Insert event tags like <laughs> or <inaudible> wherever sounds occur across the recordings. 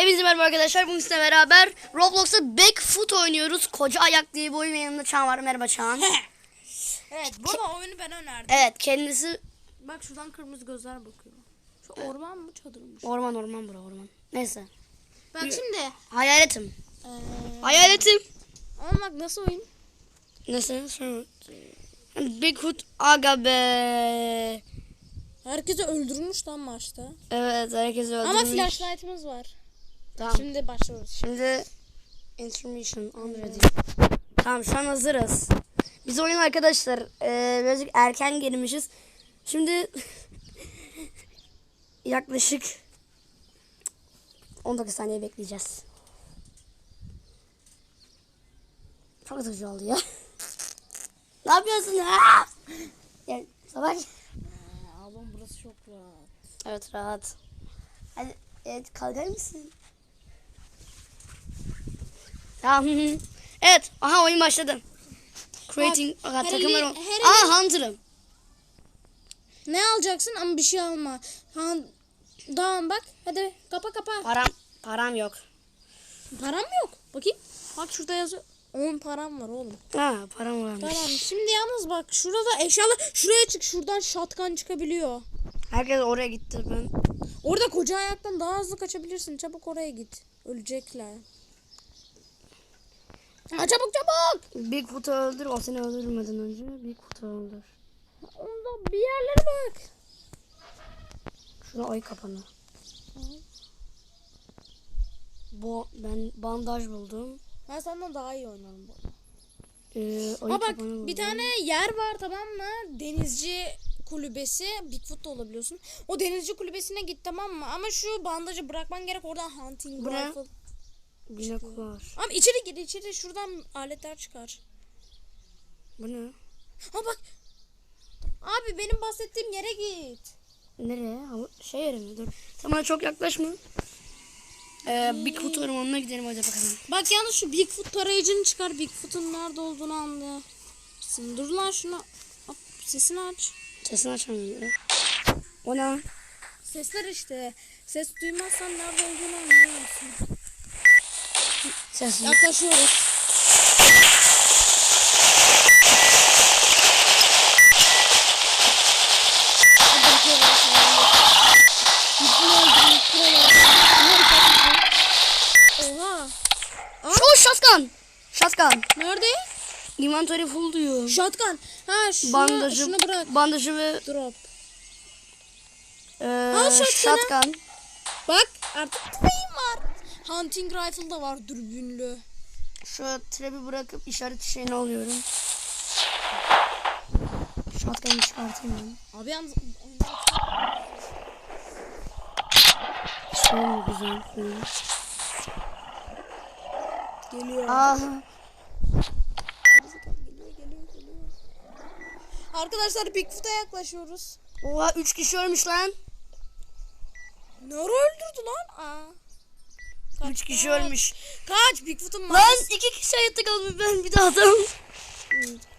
Hepinize merhaba arkadaşlar. Bugün sizinle beraber Roblox'ta Backfoot oynuyoruz. Koca ayak diye bir oyun yanımda Çağan var. Merhaba Çağan. <laughs> Evet bu oyunu ben önerdim. evet kendisi Bak şuradan kırmızı gözler bakıyor. Şu orman mı çadır mı? orman orman bura orman. Neyse. Bak şimdi. Hayaletim. Ee, Hayaletim. ama bak nasıl oyun? Nasıl? Şöyle. Bigfoot aga be. Herkesi öldürmüş lan maçta. Evet herkesi öldürmüş. Ama flashlight'ımız var. Tamam. Şimdi, Şimdi başlıyoruz. intermission on ready. Tamam şu an hazırız. Biz oyun arkadaşlar eee, birazcık erken girmişiz. Şimdi <laughs> yaklaşık 19 saniye bekleyeceğiz. Çok hızlı oldu ya. <laughs> ne yapıyorsun ya? Gel sabah. Ablam burası çok rahat. Evet rahat. Hadi evet kalkar mısın? Tamam. evet. Aha oyun başladı. Creating Bak, Aha, takımlar. Aa Hunter'ım. Ne alacaksın ama bir şey alma. Ha, tamam bak. Hadi kapa kapa. Param param yok. Param yok. Bakayım. Bak şurada yazıyor. 10 param var oğlum. Ha param varmış. Tamam şimdi yalnız bak şurada eşyalar şuraya çık şuradan shotgun çıkabiliyor. Herkes oraya gitti ben. Orada koca ayaktan daha hızlı kaçabilirsin. Çabuk oraya git. Ölecekler. Ha, çabuk çabuk. Bigfoot'u öldür. O seni öldürmeden önce Bigfoot'u öldür. Onda bir yerlere bak. Şuna oy kapanı. Bu ben bandaj buldum. Ben senden daha iyi oynarım bu. Ee, Ha bak buldum. bir tane yer var tamam mı? Denizci kulübesi. Bigfoot da olabiliyorsun. O denizci kulübesine git tamam mı? Ama şu bandajı bırakman gerek oradan hunting ne? Rifle. Binoklar. Ama içeri gir içeri şuradan aletler çıkar. Bu ne? Ha bak. Abi benim bahsettiğim yere git. Nereye? Şey yeri mi? Dur. Bana çok yaklaşma. Ee, Bigfoot ormanına gidelim hadi bakalım. Bak yalnız şu Bigfoot tarayıcını çıkar. Bigfoot'un nerede olduğunu anlayasın. Dur lan şunu. Hop, sesini aç. Sesini açamıyorum. O ne? Sesler işte. Ses duymazsan nerede olduğunu anlayamazsın. Ses. Yaklaşıyoruz. Oh shotgun. Shotgun. Nerede? Inventory full diyor. Shotgun. Ha şunu, bandajı, şunu bırak. bandajı ve Drop. e, Al shotgun. Bak artık tüfeğim var. Hunting rifle da var dürbünlü. Şu trap'i bırakıp işaret şeyini alıyorum. Shotgun'ı çıkartayım ben. Abi yalnız mi güzel? Hı. geliyor. Geliyor. Arkadaşlar Bigfoot'a yaklaşıyoruz. Oha 3 kişi ölmüş lan. Ne öldürdü lan? Aa. Kaç, 3 kişi kaç. ölmüş. Kaç Bigfoot'un Lan mağarası. 2 kişi hayatta kalmış ben bir daha adam.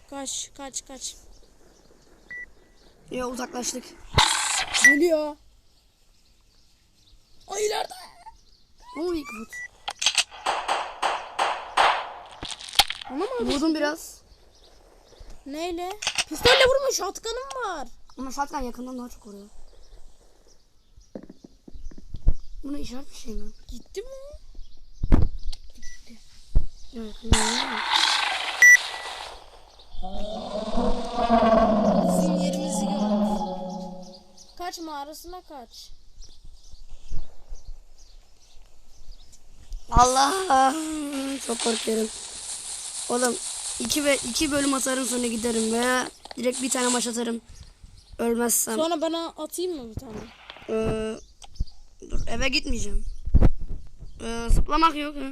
Kaç kaç kaç. Ya uzaklaştık. Geliyor. Ay ileride. O Bigfoot. Ona mı? Vurdum biraz. Neyle? Pistolle vurma shotgun'ım var. Ama shotgun yakından daha çok vuruyor. Buna işaret bir şey mi? Gitti mi? Vuruyor mu? Bizim yerimizi gör. Kaç mağarasına kaç. Allah çok korkuyorum. Oğlum iki ve iki bölüm atarım sonra giderim veya direkt bir tane maç atarım. Ölmezsem. Sonra bana atayım mı bir tane? Ee, eve gitmeyeceğim. Ee, zıplamak yok ha.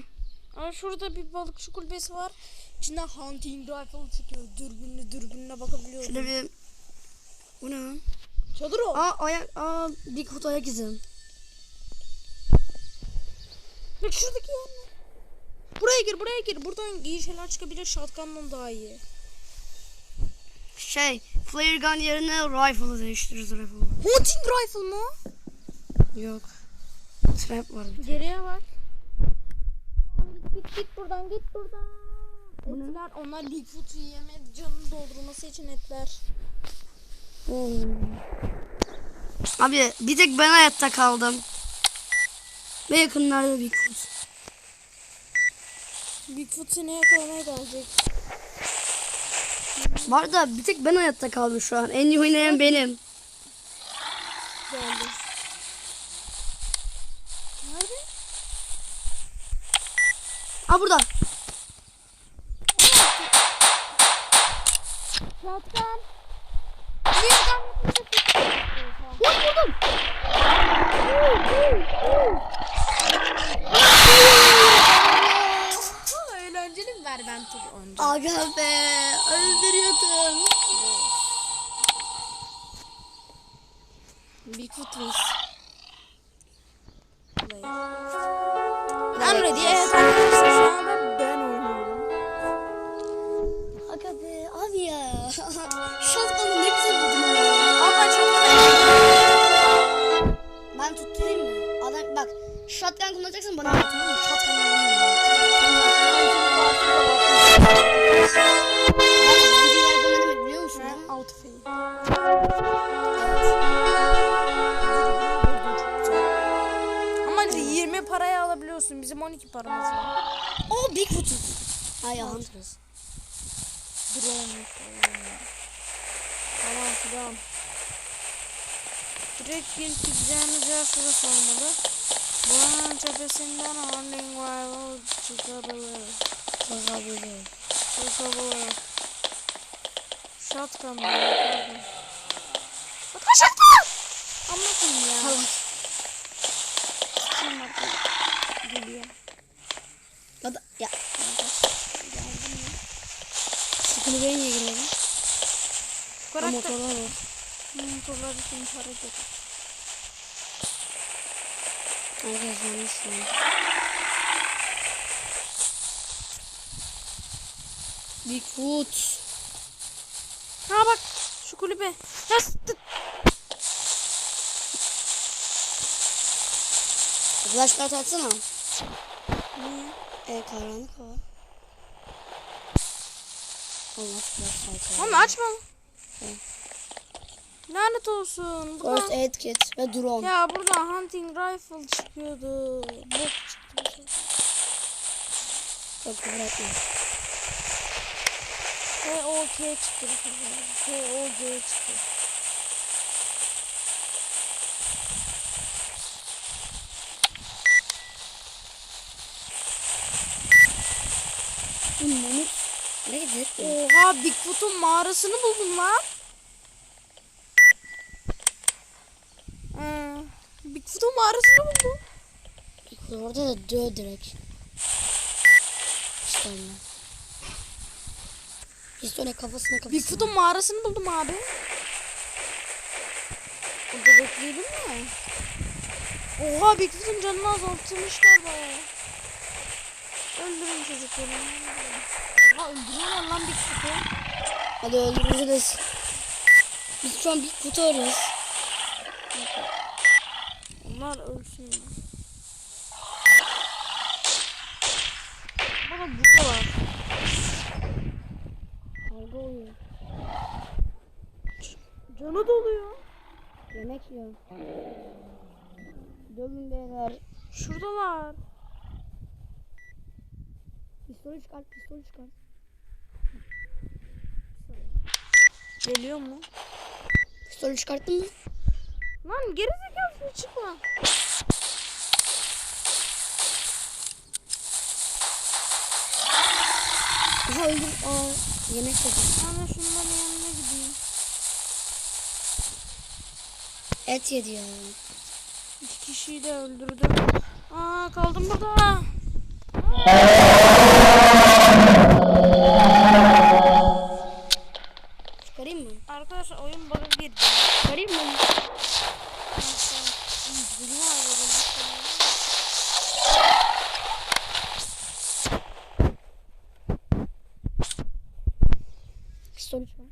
Ama şurada bir balıkçı kulübesi var. İçinden hunting rifle çıkıyor. Dürbünlü dürbününe bakabiliyorum. Şöyle bir bu ne lan? Çadır o. Aa ayak aa Bigfoot ayak izi. Bak şuradaki yer ne? Buraya gir buraya gir. Buradan iyi şeyler çıkabilir. Shotgun'dan daha iyi. Şey, flare gun yerine rifle'ı değiştiririz rifle'ı. Hunting rifle mı? Yok. Trap var. Geriye bak. git buradan git buradan. Etler onlar Bigfoot'u yeme canını doldurması için etler. Abi bir tek ben hayatta kaldım. Ve yakınlarda Bigfoot. Bigfoot seni yakalamaya gelecek. Var da bir tek ben hayatta kaldım şu an. En iyi oynayan benim. Geldi. Nerede? Ha burada. Shotgun. Shotgun. Lan vurdum. Ha, eğlenceli mi ver ben tur önce? Aga be. Öldürüyordum. Bigfoot Race. I'm ready. Shotgun kullanacaksın bana at tamam mı? Shotgun bu ne demek biliyor mi? Outfit. Ama 20 paraya alabiliyorsun. Bizim 12 paramız var. O Bigfoot'u. Ay Hunter's. Drone. Tamam filan. Direkt bir gideceğimiz yer şurası olmalı. Buranın tepesinden Horning Rival çıkabilir. Bakabilir. Çıkabilir. Shotgun mı? Bakın shotgun! Koyayım ya. Tamam. Kim var? Geliyor. Ya da ya. Şu kulübeye niye girelim? Karakter. Motorlar var. Motorlar için para getir. Herkes yanlış ya. Bigfoot. Ha bak şu kulübe. Yastık. Flashlight atsana. Niye? E karanlık hava. Allah flashlight. Oğlum açma. Lanet olsun. First Buradan, aid kit ve drone. ya burada hunting rifle çıkıyordu. Bok çıktı. Çok bırakma. H-O-K çıktı. bu sefer. H-O-G çıktı. Bu mamut. Ne gidiyor? Oha Bigfoot'un mağarasını buldum lan. Ee, Bigfoot'un mağarasını buldum. Orada da dö direkt. İşte öyle. Pistole kafasına kafasına. Bigfoot'un mağarasını buldum abi. Burada bekleyelim mi? Oha Bigfoot'un canını azaltmışlar bayağı. Öldürün çocukları. Oha öldürüyorlar lan Bigfoot'u. Hadi öldürürüz. Biz şu an Bigfoot'u arıyoruz. Onlar ölsün. Bana burada var. Kavga oluyor. Canı doluyor. Yemek yiyor. Dövün beyler. Şuradalar. Pistolü çıkart, pistolü çıkart. Geliyor mu? Pistolü çıkarttın mı? Lan geri zekalı çıkma. Öldüm. Aa, yemek yedim. Ben de şunların yanına gideyim. Et yedi ya. İki kişiyi de öldürdüm. Aa kaldım burada. Çıkarayım mı? Arkadaşlar oyun bana girdi. Çıkarayım mı? Bizim ağrıyorum. Pistolü çıkart.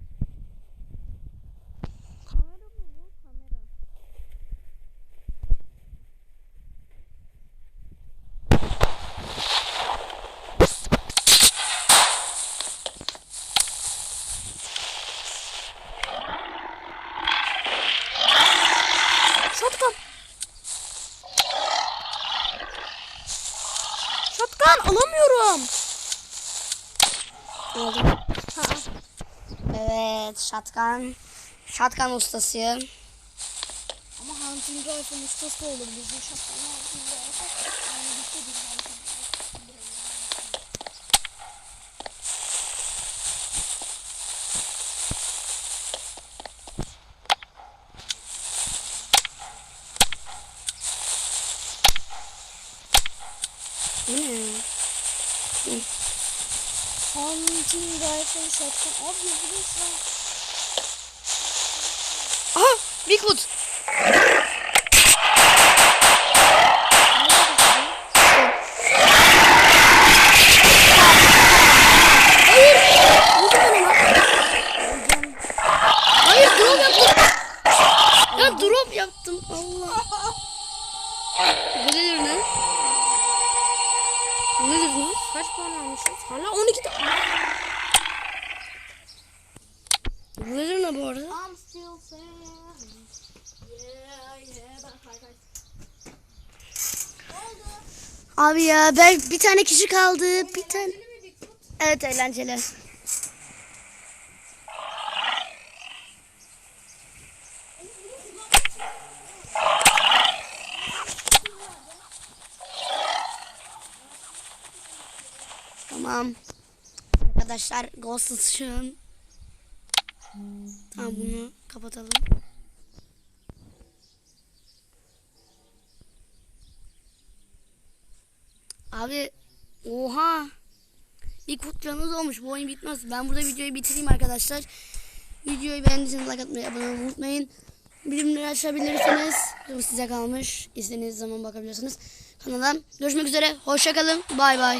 Kamera mı bu? Kamera. lan alamıyorum. Aldım. Ha. Evet shotgun. Shotgun ustasıyım. Ama hunting rifle ustası da olabilir. Bu şapkalı hunting rifle. Yani güçlü bir hunting rifle. Bu ne? Hunting rifle shotgun. Abi burası. Bigfoot. Yaptım. Allah. Bu nedir lan? Bu nedir lan? Kaç puan almışız? Hala 12 tane. Bu nedir lan bu arada? I'm still saying. Yeah, yeah. Ben kaykay. Abi ya ben bir tane kişi kaldı. Bir tane. Evet eğlenceli. Tamam. Arkadaşlar Ghost ışığım. Tamam bunu kapatalım. Abi oha. İlk kutlamız olmuş. Bu oyun bitmez. Ben burada videoyu bitireyim arkadaşlar. Videoyu beğendiyseniz like atmayı, abone olmayı unutmayın. Bilimleri açabilirsiniz. Bu size kalmış. İstediğiniz zaman bakabilirsiniz. Kanala görüşmek üzere. Hoşçakalın. Bay bay.